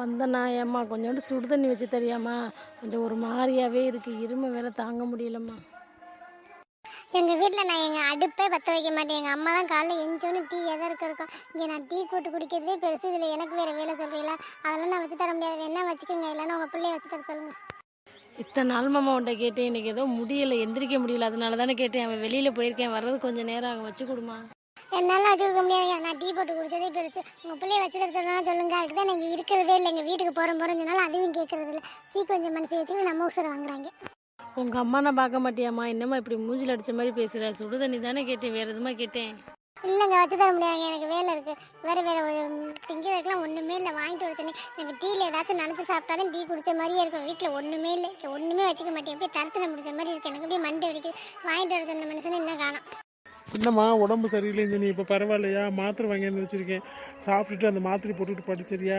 வந்தேண்ணா ஏம்மா கொஞ்சோண்டு சுடு தண்ணி வச்சு தெரியாமா கொஞ்சம் ஒரு மாதிரியாவே இருக்கு. இருமை வேற தாங்க முடியலம்மா. எங்கள் வீட்டில் நான் எங்கள் அடுப்பே பற்ற வைக்க மாட்டேன். எங்கள் அம்மா தான் காலைல எஞ்சோன்னு டீ எதை இருக்க இருக்கும் இங்கே நான் டீ போட்டு குடிக்கிறதே பெருசு. இதில் எனக்கு வேறு வேலை சொல்கிறீங்களா அதெல்லாம் நான் வச்சு தர முடியாது. வேணா வச்சுக்கோங்க. இல்லைன்னா உங்கள் பிள்ளைய வச்சு தர சொல்லுங்கள் இத்தனை நாள் மாமா உன்ட்ட கேட்டேன். இன்னைக்கு ஏதோ முடியல. எந்திரிக்க முடியல. அதனால தானே கேட்டேன். அவன் வெளியில போயிருக்கேன். வர்றது கொஞ்சம் நேரம் ஆகும். வச்சு கொடுமா என்னால் வச்சு கொடுக்க முடியாதுங்க. நான் டீ போட்டு குடிச்சதே பெருசு. உங்கள் பிள்ளைய வச்சு தர சொல்லுங்க. அதுக்கு தான் நீங்கள் இருக்கிறதே இல்லை எங்கள் வீட்டுக்கு போகிறோம் போகிறோம் சொன்னாலும் அதையும் கேட்கறது இல்லை. சீ கொஞ்சம் மனசு வச்சு நம்ம உசரை வாங்குறாங்க. உங்க அம்மா நான் பார்க்க மாட்டியாம்மா. என்னம்மா இப்படி மூஞ்சில் அடிச்ச மாதிரி பேசுற? சுடு தண்ணி தானே கேட்டேன். வேற எதுமா கேட்டேன்? இல்லைங்க வச்சு தர முடியாதுங்க. எனக்கு வேலை இருக்குது வேறு வேறு திங்கிறதுக்குலாம் ஒன்றுமே இல்லை. வாங்கிட்டு வர சொன்னேன். எனக்கு டீயில் ஏதாச்சும் நினச்சி சாப்பிட்டா தான் டீ குடிச்ச மாதிரியே இருக்கும். வீட்டில் ஒன்றுமே இல்லை. ஒன்றுமே வச்சுக்க மாட்டேன். அப்படியே தரத்தில் முடிச்ச மாதிரி இருக்கு. எனக்கு அப்படியே மண்டை வெடிக்குது வாங்கிட்டு வர சொன்ன மனுஷனை இன்னும் காணோம். என்னம்மா உடம்பு சரியில்லைன்னு சொன்னி இப்போ பரவாயில்லையா? மாத்திரை வாங்கியாந்து வச்சிருக்கேன். சாப்பிட்டுட்டு அந்த மாத்திரை போட்டுட்டு படிச்சிரியா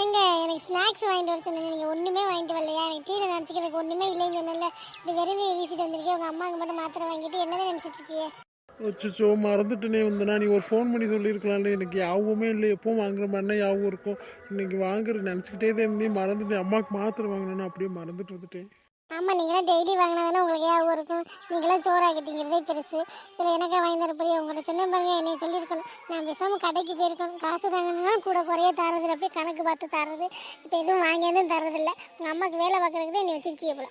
ஏங்க எனக்கு ஸ்நாக்ஸ் வாங்கிட்டு வர சொன்னீங்க நீங்கள் ஒன்றுமே வாங்கிட்டு வரலையா? எனக்கு டீயில் நினச்சிக்கிறதுக்கு ஒன்றுமே இல்லைன்னு சொன்னல இப்படி வெறும் வீசிட்டு வந்திருக்கேன் உங்கள் அம்மாவுக்கு மட்டும் மாத்திரை வாங்கிட்டு என்னதான் நினச்சிட்டு இருக்கியே? அச்சோ மறந்துட்டுனே வந்தனா. நீ ஒரு ஃபோன் பண்ணி சொல்லியிருக்கலாம்ல. எனக்கு யாவுமே இல்லை. எப்பவும் வாங்குற மாதிரினா யாவும் இருக்கும். இன்னைக்கு வாங்குற நினச்சிக்கிட்டே தான் இருந்தேன். மறந்துட்டேன். அம்மாவுக்கு மாத்திரை வாங்கினா அப்படியே மறந்துட்டு வந்துட்டேன். ஆமாம் நீங்களாம் டெய்லி வாங்கினா உங்களுக்கு ஞாபகம் இருக்கும்? நீங்களாம் சோறாக்கிட்டீங்கிறதே பெருசு. இதில் எனக்கே வாங்கி தரப்படியே உங்கள்கிட்ட சொன்ன பாருங்க என்னை சொல்லியிருக்கணும். நான் பேசாமல் கடைக்கு போயிருக்கணும் காசு தாங்கன்னா கூட குறைய தரதில்ல. போய் கணக்கு பார்த்து தரது. இப்போ எதுவும் வாங்கியாந்தும் தரதில்ல. உங்கள் அம்மாவுக்கு வேலை பார்க்குறதுக்கு தான் என்னை வச்சிருக்கீங்க போல.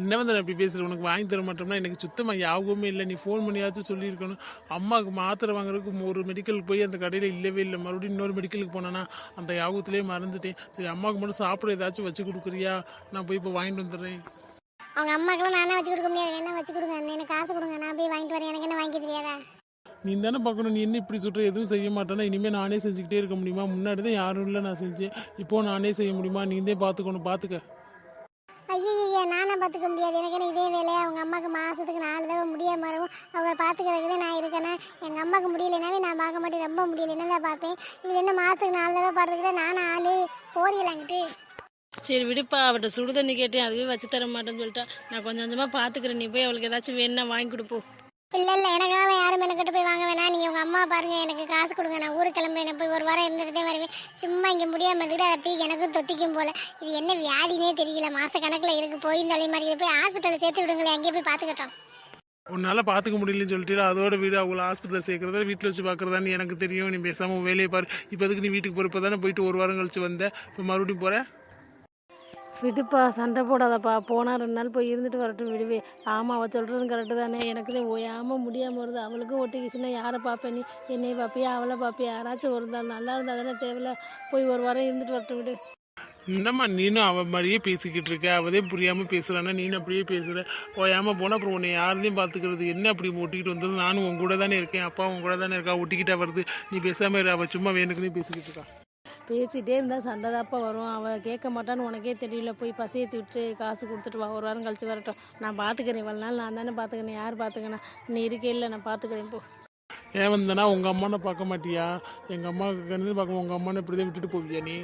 என்ன வந்து நான் இப்படி பேசுகிறேன் உனக்கு வாங்கி தர மாட்டோம்னா எனக்கு சுத்தமாக யாவுமே இல்லை. நீ ஃபோன் பண்ணியாச்சும் சொல்லியிருக்கணும். அம்மாவுக்கு மாத்திரை வாங்குறதுக்கு ஒரு மெடிக்கலுக்கு போய் அந்த கடையில் இல்லவே இல்லை. மறுபடியும் இன்னொரு மெடிக்கலுக்கு போனேன்னா அந்த யாபகத்துலேயே மறந்துட்டேன். சரி அம்மாவுக்கு மட்டும் சாப்பிட ஏதாச்சும் வச்சு கொடுக்குறியா? நான் போய் இப்போ வாங்கிட்டு வந்துடுறேன். அவங்க அம்மாக்கெல்லாம் நானே வச்சு கொடுக்க முடியாது. என்ன வச்சு கொடுங்க எனக்கு காசு கொடுங்க. நான் போய் வாங்கிட்டு வரேன். எனக்கு என்ன வாங்கி தெரியாதா? நீ தானே பார்க்கணும். நீ என்ன இப்படி சொல்கிற எதுவும் செய்ய மாட்டேன்னா இனிமேல் நானே செஞ்சுக்கிட்டே இருக்க முடியுமா? முன்னாடி தான் யாரும் இல்லை நான் செஞ்சேன். இப்போ நானே செய்ய முடியுமா? நீ தான் பார்த்துக்கணும். பார்த்துக்க. ஐயய்யா நானே பார்த்துக்க முடியாது. எனக்கு என்ன இதே வேலையா? அவங்க அம்மாவுக்கு மாதத்துக்கு நாலு தடவை முடியாம வரும் அவங்கள பார்த்துக்கிறதுக்கு நான் இருக்கேன்னா எங்கள் அம்மாவுக்கு முடியலைனாவே நான் பார்க்க மாட்டேன். ரொம்ப முடியலைன்னா தான் பார்ப்பேன்? இது என்ன மாதத்துக்கு நாலு தடவை பார்த்துக்கிட்டே நானும் ஆள்? போறீங்களாங்கிட்டு சரி விடுப்பா அவட்ட சுடு தண்ணி கேட்டேன் அதுவே வச்சு தர மாட்டேன்னு சொல்லிட்டா. நான் கொஞ்சம் கொஞ்சமா பாத்துக்கிறேன் நீ போய் அவளுக்கு ஏதாச்சும் வேணும்னா வாங்கி கொடுப்போம் இல்லை இல்லை எனக்காக யாரும் எனக்கிட்ட போய் வாங்க வேணாம். நீங்கள் உங்கள் அம்மா பாருங்க எனக்கு காசு கொடுங்க. நான் ஊருக்கு கிளம்புறேன் போய் ஒரு வாரம் இருந்துகிட்டே வருவேன். சும்மா இங்கே முடியாமல் இருக்குது அதை அப்படியே எனக்கும் தொத்திக்கும் போல. இது என்ன வியாதினே தெரியல. மாத கணக்கில் இருக்கு போய் இந்த மாதிரி போய் ஹாஸ்பிட்டலில் சேர்த்து விடுங்களேன். அங்கேயே போய் பார்த்துக்கிட்டோம் உன்னால் பார்த்துக்க முடியலன்னு சொல்லிட்டு அதோட வீடு அவங்கள ஹாஸ்பிட்டலில் சேர்க்குறதா வீட்டில் வச்சு பார்க்குறதான்னு எனக்கு தெரியும். நீ பேசாமல் வேலையை பாரு. இப்போ எதுக்கு நீ வீட்டுக்கு போகிற இப்போ தானே போயிட்டு ஒரு வாரம் கழிச்சு வந்த. இப்போ மறுபடியும் போகிற விடுப்பா சண்டை போடாதப்பா. போனால் ரெண்டு நாள் போய் இருந்துட்டு வரட்டும் விடுவே. ஆமாம் அவள் சொல்கிறது கரெக்டு தானே. எனக்கு தான் ஓயாம வருது. அவளுக்கும் ஒட்டிக்கிச்சுன்னா யாரை பார்ப்பேன் நீ? என்னை பார்ப்பியா? அவளை பார்ப்பியா? யாராச்சும் ஒரு நாள் நல்லா இருந்தால் தானே தேவையில்ல. போய் ஒரு வாரம் இருந்துட்டு வரட்டும் விடு. என்னம்மா நீனும் அவ மாதிரியே பேசிக்கிட்டு இருக்க. அவதே புரியாமல் பேசுகிறானா நீனும் அப்படியே பேசுகிற ஓயாமல் போனால் அப்புறம் உன்னை யாரையும் பார்த்துக்கிறது என்ன அப்படி ஒட்டிக்கிட்டு வந்தது நானும் உன் கூட தானே இருக்கேன். அப்பா உன் கூட தானே இருக்கா? ஒட்டிக்கிட்டா வருது. நீ பேசாமல் அவள் சும்மா வேணுக்குன்னு பேசிக்கிட்டு இருக்கா. பேசிட்டே இருந்தா சண்டை தாப்பா வரும். அவ கேட்க மாட்டான்னு உனக்கே தெரியல. போய் பசையத்தி விட்டு காசு கொடுத்துட்டு வா. ஒரு வாரம் கழிச்சு வரட்டும். நான் பாத்துக்கிறேன். இவ்வளவு நாள் நான் தானே பாத்துக்கிறேன். யார் பாத்துக்கணும் நீ இருக்கே இல்லை. நான் பாத்துக்கிறேன். போ. ஏன் வந்தனா உங்கள் அம்மானை பார்க்க மாட்டியா? எங்கள் அம்மாவுக்கு கண்டு பார்க்க உங்கள் அம்மானை இப்படி தான் விட்டுட்டு போவியா நீ?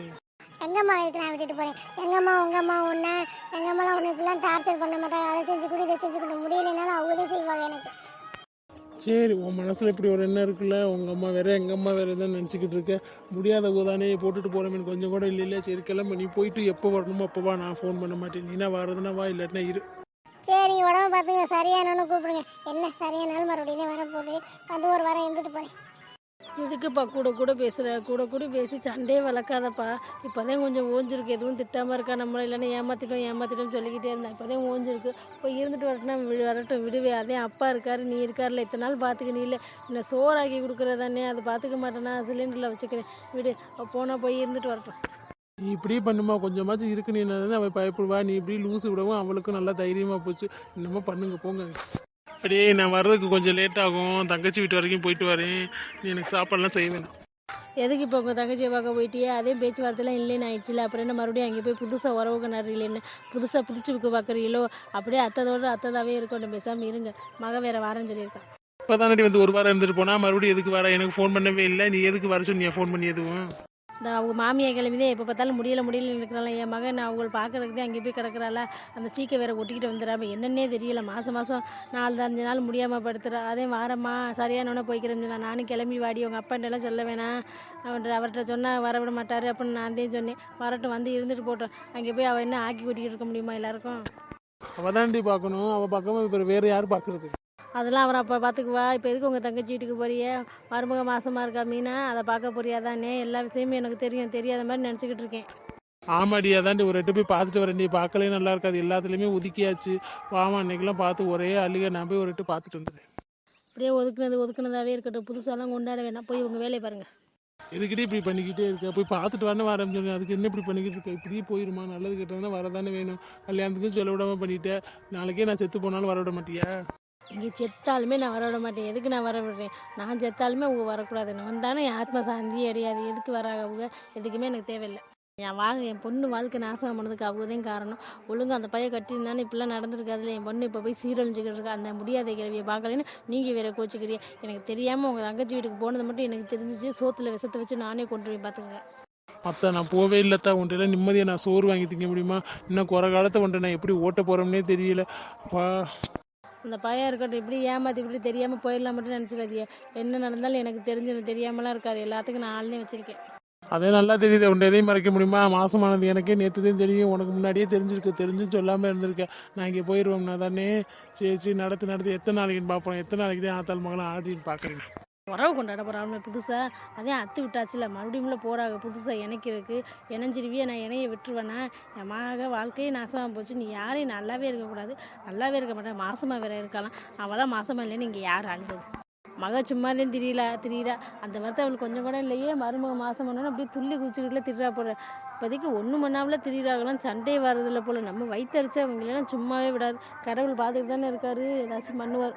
எங்கம்மா இருக்கு நான் விட்டுட்டு போறேன். எங்கம்மா உங்க அம்மா உன்ன எங்க அம்மாலாம் உன்னை இப்படிலாம் டார்ச்சர் பண்ண மாட்டாங்க. அதை செஞ்சு கொடு இதை செஞ்சு கொடு. முடியலைனாலும் அவங்க தான் செய்வாங்க எனக்கு. சரி உன் மனசில் இப்படி ஒரு எண்ணம் இருக்குல்ல? உங்கள் அம்மா வேற எங்கள் அம்மா வேற எதாவது நினச்சிக்கிட்டு இருக்க. முடியாத தானே போட்டுட்டு போகிறேன் கொஞ்சம் கூட இல்லை சரி கிளம்ப. நீ போயிட்டு எப்போ வரணுமோ அப்போ வா நான் ஃபோன் பண்ண மாட்டேன். நீனா வரதுனா வா இல்லாட்டினா இரு. சரி நீ பார்த்துங்க சரியானாலும் கூப்பிடுங்க. என்ன சரியானாலும் மறுபடியும் வரப்போகுது. வந்து ஒரு வாரம் இருந்துட்டு போகிறேன் எதுக்குப்பா கூட கூட பேசுகிற கூட கூட பேசி சண்டையே வளர்க்காதப்பா. இப்போதான் கொஞ்சம் ஓஞ்சிருக்கு. எதுவும் திட்டாமல் இருக்கா நம்மளை? இல்லைன்னா ஏமாற்றிட்டோம் ஏமாற்றிட்டோம் சொல்லிக்கிட்டே இருந்தேன் இப்போதான் ஓஞ்சிருக்கு. போய் இருந்துட்டு வரட்டும் விடு வரட்டும் விடுவே. அதே அப்பா இருக்காரு நீ இருக்காருல இத்தனை நாள் பார்த்துக்க நீ இல்லை. இந்த சோறாக்கி கொடுக்குறதானே? அது பார்த்துக்க மாட்டேன்னா சிலிண்டரில் வச்சுக்கிறேன். விடு. போனால் போய் இருந்துட்டு வரட்டும். நீ இப்படியே பண்ணுமா? கொஞ்சமாச்சும் இருக்கு. நீ என்ன அவள் பயப்படுவா. நீ இப்படி லூசு விடவும் அவளுக்கும் நல்லா தைரியமாக போச்சு. என்னமோ பண்ணுங்க போங்க. அப்படியே நான் வர்றதுக்கு கொஞ்சம் லேட் ஆகும். தங்கச்சி வீட்டு வரைக்கும் போயிட்டு வரேன். நீ எனக்கு சாப்பாடுலாம் செய்ய வேணாம். எதுக்கு இப்போ உங்கள் தங்கச்சியை பார்க்க போயிட்டியே? அதே பேச்சுவார்த்தைலாம் இல்லைன்னு ஆயிடுச்சுல. அப்புறம் என்ன மறுபடியும் அங்கே போய் புதுசாக உறவுக்கு நடுறீங்களேன்னு புதுசாக புதுச்சு புக்கு பார்க்குறீங்களோ? அப்படியே அத்ததோடு அத்ததாவே இருக்கட்டும். பேசாமல் இருங்க. மக வேற வாரன்னு சொல்லியிருக்கான் இப்போ வந்து ஒரு வாரம் இருந்துட்டு போனா மறுபடியும் எதுக்கு வர? எனக்கு ஃபோன் பண்ணவே இல்லை. நீ எதுக்கு வர சொன்னியா? ஃபோன் பண்ணி எதுவும்? இந்த அவங்க மாமியார் கிளம்பிதான் எப்போ பார்த்தாலும் முடியல முடியல இருக்கிறாள். என் மகன் நான் அவங்களை பார்க்கறதுக்கு தான் அங்கே போய் கிடக்குறாள்? அந்த சீக்கை வேற ஒட்டிக்கிட்டு வந்துடுறாம என்னன்னே தெரியல. மாதம் மாதம் நாலு அஞ்சு நாள் முடியாமல் படுத்துறா. அதே வாரம்மா சரியானவனே போய்க்கிறேன்னு சொன்னா நானும் கிளம்பி வாடி உங்கள் அப்பாண்டெல்லாம் சொல்ல வேணாம். அவன் அவர்கிட்ட சொன்னால் வர விட மாட்டார் அப்படின்னு நான் தான் சொன்னேன். வரட்டும் வந்து இருந்துட்டு போட்டோம். அங்கே போய் அவள் என்ன ஆக்கி கூட்டிகிட்டு இருக்க முடியுமா எல்லாருக்கும்? அவள் தாண்டி பார்க்கணும். அவள் பார்க்காம இப்போ வேறு யார் பார்க்குறது அதெல்லாம் அவர் அப்போ பார்த்துக்குவா இப்போ எதுக்கு உங்கள் தங்கச்சி வீட்டுக்கு போறிய? மருமக மாசமாக இருக்கா மீனா? அதை பார்க்க போறியா தானே எல்லா விஷயமும் எனக்கு தெரியும். தெரியாத மாதிரி நினச்சிக்கிட்டு இருக்கேன். ஆமாடி அதாண்டி. ஒரு எட்டு போய் பார்த்துட்டு வரேன்டி பார்க்கலே நல்லா இருக்காது. எல்லாத்துலேயுமே ஒதுக்கியாச்சு. பாமா அன்னைக்கெல்லாம் பார்த்து ஒரே அழுக. நான் போய் ஒரு எட்டு பார்த்துட்டு வந்துடுறேன். அப்படியே ஒதுக்குனது ஒதுக்குனதாகவே இருக்கட்டும். புதுசாலாம் கொண்டாட வேணாம். போய் உங்கள் வேலையை பாருங்கள் எதுக்கிட்டே இப்படி பண்ணிக்கிட்டே இருக்க? போய் பார்த்துட்டு வரணும் வரேன் சொன்னேன். அதுக்கு என்ன இப்படி பண்ணிக்கிட்டு இருக்க? இப்படியே போயிருமா? நல்லது கிட்டதுன்னா வரதானே வேணும். கல்யாணத்துக்கும் சொல்ல விடாம பண்ணிட்டேன் நாளைக்கே நான் செத்து போனாலும் வர விட மாட்டியா? இங்கே செத்தாலுமே நான் வர விட மாட்டேன். எதுக்கு நான் வர விடுறேன்? நான் செத்தாலுமே அவங்க வரக்கூடாது. நான் வந்தாலும் என் ஆத்மா சாந்தியே அடையாது. எதுக்கு வராங்க அவங்க? எதுக்குமே எனக்கு தேவையில்லை. என் வாழ் என் பொண்ணு வாழ்க்கை நாசம் பண்ணதுக்கு அவங்க தான் காரணம். ஒழுங்காக அந்த பையன் கட்டியிருந்தானே. இப்படிலாம் நடந்திருக்காதுல என் பொண்ணு இப்போ போய் சீரழிஞ்சுக்கிட்டு இருக்கா. அந்த முடியாத கேள்வியை பார்க்கலன்னு நீங்கள் வேற கோச்சிக்கிறீங்க. எனக்கு தெரியாமல் உங்கள் தங்கச்சி வீட்டுக்கு போனது மட்டும் எனக்கு தெரிஞ்சிச்சு. சோத்தில் விஷத்தை வச்சு நானே கொண்டு போய் பார்த்துக்கங்க. அப்போ நான் போவே இல்லைத்தா உன்ட்டெல்லாம் நிம்மதியாக நான் சோறு வாங்கி திங்க முடியுமா? இன்னும் குறை காலத்தை ஒன்றை நான் எப்படி ஓட்ட போகிறோம்னே தெரியல. அப்பா. அந்த பையன் இருக்கட்டும் இப்படி ஏமாத்தி இப்படி தெரியாமல் போயிடலாம் மட்டும் நினச்சிடாதீங்க. என்ன நடந்தாலும் எனக்கு தெரிஞ்சது தெரியாமலாம் இருக்காது. எல்லாத்துக்கும் நான் ஆள்னே வச்சுருக்கேன். அதே நல்லா தெரியுது. உன்ட்ட எதையும் மறைக்க முடியுமா? மாசமானது எனக்கே நேற்று தான் தெரியும். உனக்கு முன்னாடியே தெரிஞ்சிருக்கு. தெரிஞ்சு சொல்லாமல் இருந்திருக்கேன். நான் இங்கே போயிடுவோம்னா தானே சரி சரி நடத்து நடத்து. எத்தனை நாளைக்குன்னு பார்ப்போம். எத்தனை நாளைக்கு தான் ஆத்தாள் மகளும் ஆடின்னு பார்க்குறீங்க உறவு கொண்டாட போகிறாங்க புதுசாக அதே அத்து விட்டாச்சுல மறுபடியும் போகிறாங்க புதுசாக இணைக்கிறதுக்கு இணைஞ்சிருவியே நான் இணைய விட்டுருவேனா? என் மக வாழ்க்கையே நாசமாக போச்சு. நீ யாரையும் நல்லாவே இருக்கக்கூடாது நல்லாவே இருக்க மாட்டேன். மாசமாக வேற இருக்கலாம் அவளாம் மாசமாக இல்லைன்னு இங்கே யார் அழுகுது? மக சும்மா திரியல திரியிறா. அந்த மாதிரி அவளுக்கு கொஞ்சம் கூட இல்லையே. மருமக மாதம் பண்ணோன்னு அப்படியே துள்ளி குதிச்சுக்கிட்டுல திருடா போல. இப்போதைக்கு ஒன்று மண்ணாவில் திரியிறாங்களாம். சண்டே வர்றதில்ல போல். நம்ம வயிற்றுச்சா அவங்களெல்லாம் சும்மாவே விடாது. கடவுள் பார்த்துட்டு தானே இருக்காரு. ஏதாச்சும் பண்ணுவார்.